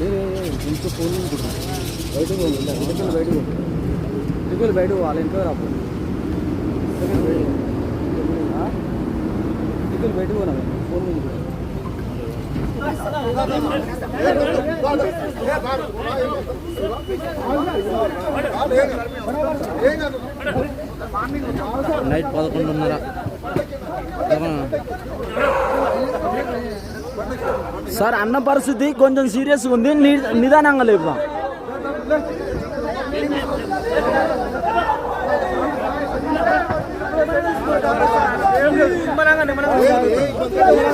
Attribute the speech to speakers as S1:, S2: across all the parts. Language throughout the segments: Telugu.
S1: ఇంట్లో ఫోన్ బయటకు పోను ఇంటికి బయటకు పోను బయటకు వాళ్ళ ఇంట్లో రాపు ఇంటికి బయటకు పోనా? ఫోన్ ముందు నైట్ పదకొండున్నర. సార్ అన్న పరిస్థితి కొంచెం సీరియస్గా ఉంది. నిదానంగా లేపుదాం.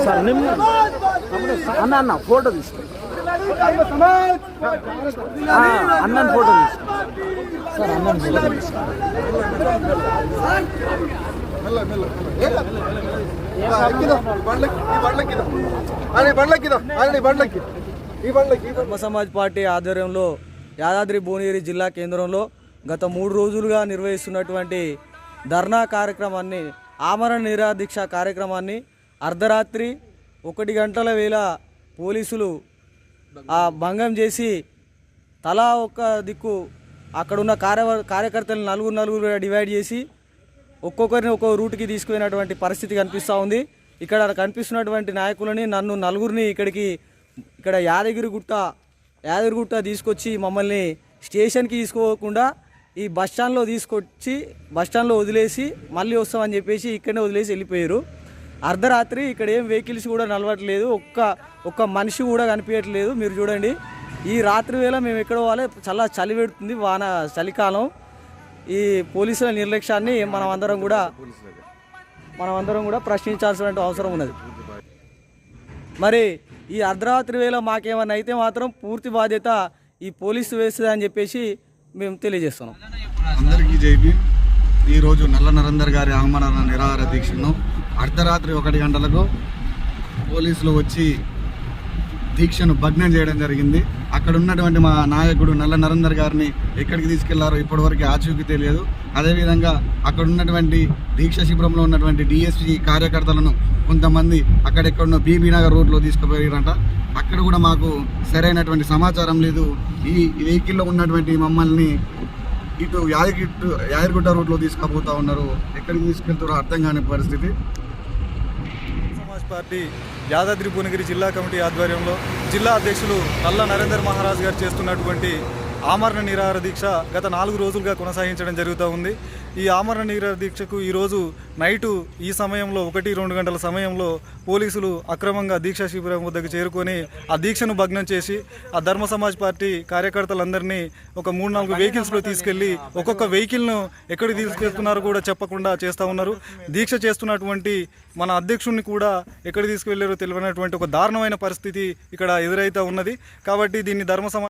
S1: సార్ నిమ్మ అన్న అన్న ఫోటో తీసుకో. ఆ, అన్నని ఫోటో తీసుకో. సార్ అన్నని ఫోటో తీసుకో. సమాజ్ పార్టీ ఆధ్వర్యంలో యాదాద్రి భువనగిరి జిల్లా కేంద్రంలో గత మూడు రోజులుగా నిర్వహిస్తున్నటువంటి ధర్నా కార్యక్రమాన్ని ఆమరణ నిరాదీక్ష కార్యక్రమాన్ని అర్ధరాత్రి ఒకటి గంటల వేళ పోలీసులు ఆ భంగం చేసి తలా ఒక్క దిక్కు అక్కడున్న కార్య కార్యకర్తలు నలుగురు నలుగురుగా డివైడ్ చేసి ఒక్కొక్కరిని ఒక్కో రూట్కి తీసుకుపోయినటువంటి పరిస్థితి కనిపిస్తూ ఉంది. ఇక్కడ కనిపిస్తున్నటువంటి నాయకులని నన్ను నలుగురిని ఇక్కడికి ఇక్కడ యాదగిరిగుట్ట యాదగిరిగుట్ట తీసుకొచ్చి మమ్మల్ని స్టేషన్కి తీసుకోకుండా ఈ బస్ స్టాండ్లో తీసుకొచ్చి బస్ స్టాండ్లో వదిలేసి మళ్ళీ వస్తామని చెప్పేసి ఇక్కడనే వదిలేసి వెళ్ళిపోయారు. అర్ధరాత్రి ఇక్కడ ఏం వెహికల్స్ కూడా నలవట్లేదు ఒక్క ఒక్క మనిషి కూడా కనిపించట్లేదు. మీరు చూడండి. ఈ రాత్రి వేళ మేము ఎక్కడ పోవాలి చాలా చలి పెడుతుంది వాన చలికాలం. ఈ పోలీసుల నిర్లక్ష్యాన్ని మనం అందరం కూడా మనం అందరం కూడా ప్రశ్నించాల్సిన అవసరం ఉన్నది. మరి ఈ అర్ధరాత్రి వేళ మాకేమన్నా అయితే మాత్రం పూర్తి బాధ్యత ఈ పోలీసు వేస్తుంది అని చెప్పేసి మేము తెలియజేస్తున్నాం.
S2: అందరికీ జైబీ ఈరోజు నల్ల నరేందర్ గారి ఆమరణ నిరాహార దీక్షను అర్ధరాత్రి ఒకటి గంటలకు పోలీసులు వచ్చి దీక్షను భగ్నం చేయడం జరిగింది. అక్కడ ఉన్నటువంటి మా నాయకుడు నల్ల నరేందర్ గారిని ఎక్కడికి తీసుకెళ్ళారో ఇప్పటివరకు ఆచూకీ తెలియదు. అదేవిధంగా అక్కడ ఉన్నటువంటి దీక్ష శిబిరంలో ఉన్నటువంటి డిఎస్పి కార్యకర్తలను కొంతమంది అక్కడెక్కడున్న బీబీ నగర్ రోడ్లో తీసుకుపోయారంట. అక్కడ కూడా మాకు సరైనటువంటి సమాచారం లేదు. ఈ వెహికల్లో ఉన్నటువంటి మమ్మల్ని ఇటు యాదగిట్టు యాదగిట్ట రోడ్లో తీసుకుపోతా ఉన్నారు. ఎక్కడికి తీసుకెళ్తారో అర్థం కాని పరిస్థితి.
S3: పార్టీ యాదాద్రి భువనగిరి జిల్లా కమిటీ ఆధ్వర్యంలో జిల్లా అధ్యక్షులు నల్ల నరేందర్ మహారాజ్ గారు చేస్తున్నటువంటి ఆమరణ నిరాహార దీక్ష గత నాలుగు రోజులుగా కొనసాగించడం జరుగుతూ ఉంది. ఈ ఆమరణ నిరాహార దీక్షకు ఈరోజు నైటు ఈ సమయంలో ఒకటి రెండు గంటల సమయంలో పోలీసులు అక్రమంగా దీక్షా శిబిరం వద్దకు చేరుకొని ఆ దీక్షను భగ్నం చేసి ఆ ధర్మ సమాజ్ పార్టీ కార్యకర్తలందరినీ ఒక మూడు నాలుగు వెహికల్స్లో తీసుకెళ్ళి ఒక్కొక్క వెహికల్ను ఎక్కడికి తీసుకెళ్తున్నారో కూడా చెప్పకుండా చేస్తూ ఉన్నారు. దీక్ష చేస్తున్నటువంటి మన అధ్యక్షుడిని కూడా ఎక్కడికి తీసుకువెళ్ళారో తెలియనటువంటి ఒక దారుణమైన పరిస్థితి ఇక్కడ ఎదురైతే ఉన్నది. కాబట్టి దీన్ని ధర్మ సమా